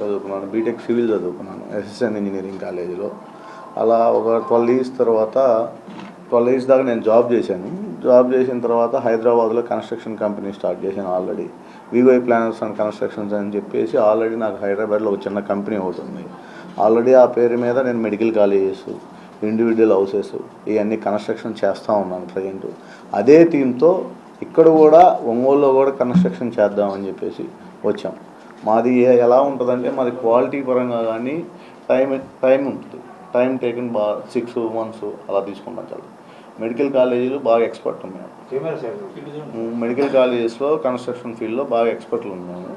చదువుకున్నాను BTech civil చదువుకున్నాను SSN engineering కాలేజీలో. అలా ఒక ట్వెల్వ్ ఇయర్స్ తర్వాత ట్వెల్వ్ ఇయర్స్ దాకా నేను జాబ్ చేశాను. జాబ్ చేసిన తర్వాత హైదరాబాద్లో కన్స్ట్రక్షన్ కంపెనీ స్టార్ట్ చేశాను already. VY planners and constructions అని చెప్పేసి ఆల్రెడీ నాకు హైదరాబాద్లో ఒక చిన్న కంపెనీ అవుతుంది ఆల్రెడీ ఆ పేరు మీద నేను మెడికల్ కాలేజెస్ ఇండివిజువల్ హౌసెస్ ఇవన్నీ కన్స్ట్రక్షన్ చేస్తూ ఉన్నాను ప్రజెంట్ అదే టీంతో ఇక్కడ కూడా ఒంగోలులో కూడా కన్స్ట్రక్షన్ చేద్దామని చెప్పేసి వచ్చాం. మాది ఎలా ఉంటుందంటే మాది క్వాలిటీ పరంగా కానీ టైం టైం ఉంటుంది. టైం టేకన్ బాగా సిక్స్ మంత్స్ అలా తీసుకుంటాం చాలా. మెడికల్ కాలేజీలు బాగా ఎక్స్పర్ట్ మ్, మెడికల్ కాలేజెస్లో కన్స్ట్రక్షన్ ఫీల్డ్లో బాగా ఎక్స్పర్ట్లు ఉన్నాము.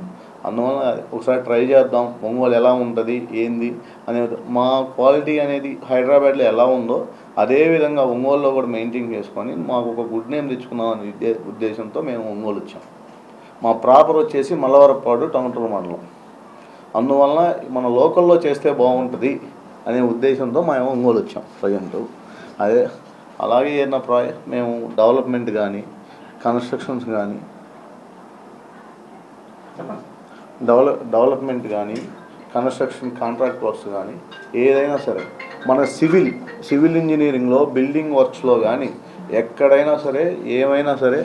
అందువల్ల ఒకసారి ట్రై చేద్దాం. ఒంగోలు ఎలా ఉంటుంది? ఏంది? అనేది మా క్వాలిటీ అనేది హైదరాబాద్లో ఎలా ఉందో అదే విధంగా ఒంగోలులో కూడా మెయింటైన్ చేసుకొని మాకు ఒక గుడ్ నేమ్ తెచ్చుకుందాం అనే ఉద్దే ఉద్దేశంతో మేము ఒంగోలు వచ్చాం. మా ప్రాపర్ వచ్చేసి మల్లవరపాడు టంగుటూరు మండలం. అందువలన మన లోకల్లో చేస్తే బాగుంటుంది అనే ఉద్దేశంతో మేము ఒంగోలు వచ్చాం ప్రజెంట్. అదే అలాగే ఏదైనా ప్రాయ మేము డెవలప్మెంట్ కానీ కన్స్ట్రక్షన్స్ కానీ డెవలప్ డెవలప్మెంట్ కానీ కన్స్ట్రక్షన్ కాంట్రాక్ట్ వర్క్స్ కానీ ఏదైనా సరే మన సివిల్ సివిల్ ఇంజనీరింగ్లో బిల్డింగ్ వర్క్స్లో కానీ ఎక్కడైనా సరే ఏమైనా సరే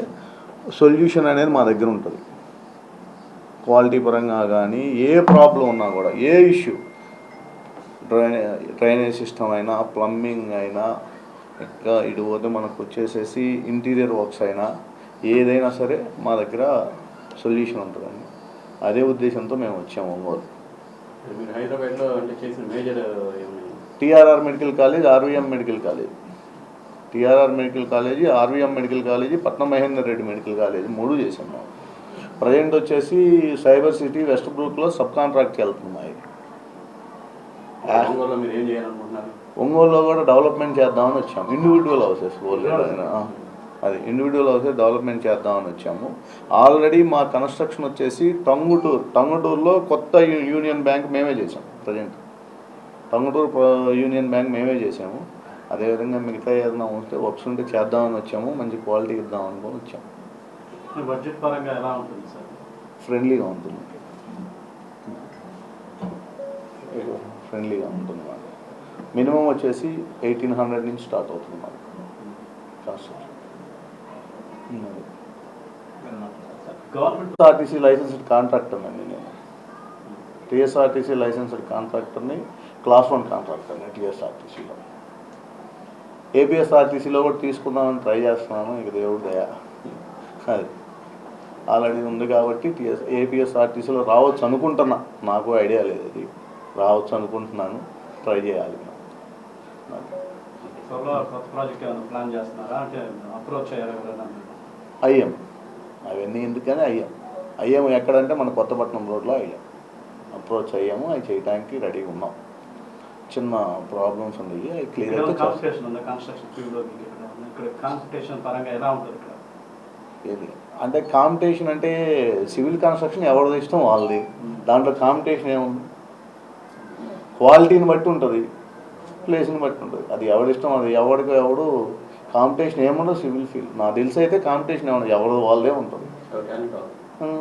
సొల్యూషన్ అనేది మా దగ్గర ఉంటుంది. క్వాలిటీ పరంగా కానీ ఏ ప్రాబ్లం ఉన్నా కూడా ఏ ఇష్యూ డ్రైనే డ్రైనేజ్ సిస్టమ్ అయినా ప్లంబింగ్ అయినా ఇంకా ఇటు పోతే మనకు వచ్చేసేసి ఇంటీరియర్ వర్క్స్ అయినా ఏదైనా సరే మా దగ్గర సొల్యూషన్ ఉంటుందండి. అదే ఉద్దేశంతో మేము వచ్చాము ఒంగోలు. హైదరాబాద్లో చేసిన major TRR medical college RVM medical college. TRR medical college RVM medical college Patnam Mahender Reddy medical college మూడు చేసాం మేము. ప్రజెంట్ వచ్చేసి సైబర్ సిటీ వెస్ట్ బ్రూక్లో సబ్ కాంట్రాక్ట్కి వెళ్తున్నాయి. ఒంగోలులో కూడా డెవలప్మెంట్ చేద్దామని వచ్చాము. ఇండివిజువల్ హౌసెస్ అది ఇండివిజువల్ హౌసెస్ డెవలప్మెంట్ చేద్దామని వచ్చాము. ఆల్రెడీ మా కన్స్ట్రక్షన్ వచ్చేసి టంగుటూరు టంగుటూరులో కొత్త యూనియన్ బ్యాంక్ మేమే చేసాం ప్రజెంట్. టంగుటూరు యూనియన్ బ్యాంక్ మేమే చేసాము అదేవిధంగా మిగతా ఏదైనా ఉంటే వర్క్స్ ఉంటే చేద్దామని వచ్చాము మంచి క్వాలిటీ ఇద్దాం అనుకొని వచ్చాము బడ్జెట్ పరంగా ఎలా ఉంటుంది సార్? ఫ్రెండ్లీగా ఉంటుంది. ఫ్రెండ్లీగా ఉంటుంది మాకు. మినిమం వచ్చేసి ఎయిటీన్ హండ్రెడ్ నుంచి స్టార్ట్ అవుతుంది మాకు. Construction government RTC licensed contractor అండి నేను. టీఎస్ఆర్టీసీ లైసెన్స్డ్ కాంట్రాక్టర్ని క్లాస్ వన్ కాంట్రాక్టర్ని టీఎస్ఆర్టీసీలో. ఏపీఎస్ఆర్టీసీలో కూడా తీసుకుందామని ట్రై చేస్తున్నాను. ఇక దేవుడు దయ. అది. ఆల్రెడీ ఉంది కాబట్టి టీఎస్ ఏపీఎస్ఆర్టీసీలో రావచ్చు అనుకుంటున్నా. నాకు ఐడియా లేదు అది. రావచ్చు అనుకుంటున్నాను. ట్రై చేయాలి. అయ్యాం అవన్నీ ఎందుకని అయ్యాం అయ్యాము ఎక్కడంటే మన కొత్తపట్నం రోడ్లో అయ్యాం అప్రోచ్ అయ్యాము. అవి చేయడానికి రెడీగా ఉన్నాం. చిన్న ప్రాబ్లమ్స్ ఉన్నాయి. అవి క్లియర్ ఏది అంటే కాంపిటీషన్ అంటే సివిల్ కన్స్ట్రక్షన్ ఎవరిది ఇష్టం? వాళ్ళది. దాంట్లో కాంపిటీషన్ ఏముంది? క్వాలిటీని బట్టి ఉంటుంది. ప్లేస్ని బట్టి ఉంటుంది. అది ఎవరి ఇష్టం? అది ఎవరికి? ఎవడు? కాంపిటీషన్ ఏముండదు సివిల్ ఫీల్డ్ నాకు తెలిసి అయితే కాంపిటీషన్ ఏముండదు ఎవరు వాళ్ళదే ఉంటుంది.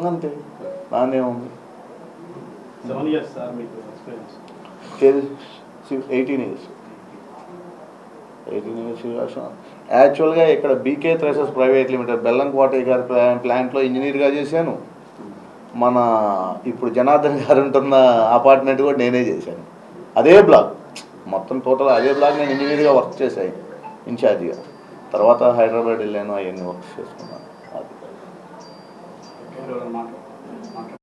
అంతే. దాని ఏముంది? Eighteen years eighteen years eighteen years యాక్చువల్గా ఇక్కడ బీకే థ్రెసెస్ ప్రైవేట్ లిమిటెడ్ బెల్లంకోట గారి ప్లాంట్లో ఇంజనీర్గా చేశాను. మన ఇప్పుడు జనార్దన్ గారు ఉంటున్న అపార్ట్మెంట్ కూడా నేనే చేశాను. అదే బ్లాక్. మొత్తం టోటల్ అదే బ్లాక్ నేను ఇంజనీర్గా వర్క్ చేశాను ఇన్ఛార్జిగా తర్వాత హైదరాబాద్ వెళ్ళాను అవన్నీ వర్క్ చేసుకున్నాను. అది.